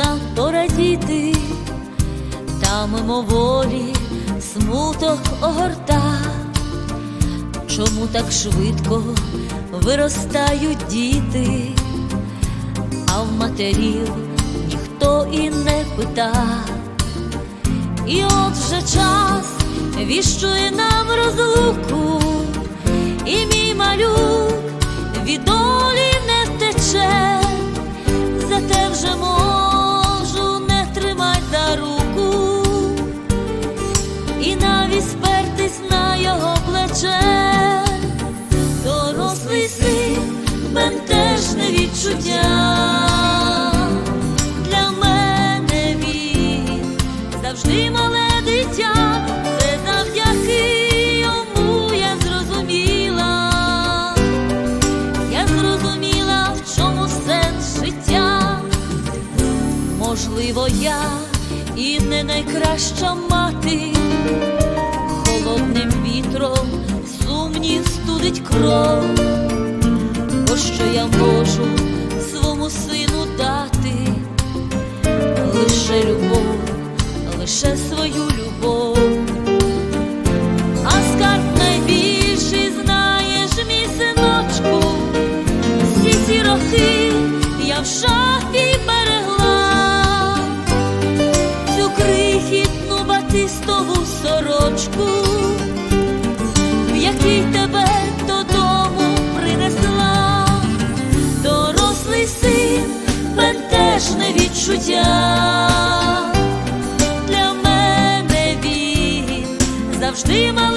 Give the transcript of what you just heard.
можна порадіти, та мимоволі смуток огорта, чому так швидко виростають діти, а в матерів ніхто і не пита, і от вже час віщує нам роз. Плече, дорослий син, бентежне відчуття. Для мене він завжди мале дитя, це завдяки йому я зрозуміла, я зрозуміла, в чому сенс життя. Можливо, я і не найкраща мати, сумнів кров, бо що я можу свому сину дати, лише любов, лише свою любов, а скарб найбільший знаєш, мій синочку, всі ці роки я в шафі берегла. Цю крихітну батистову сорочку, відчуття. Для мене він завжди завдяки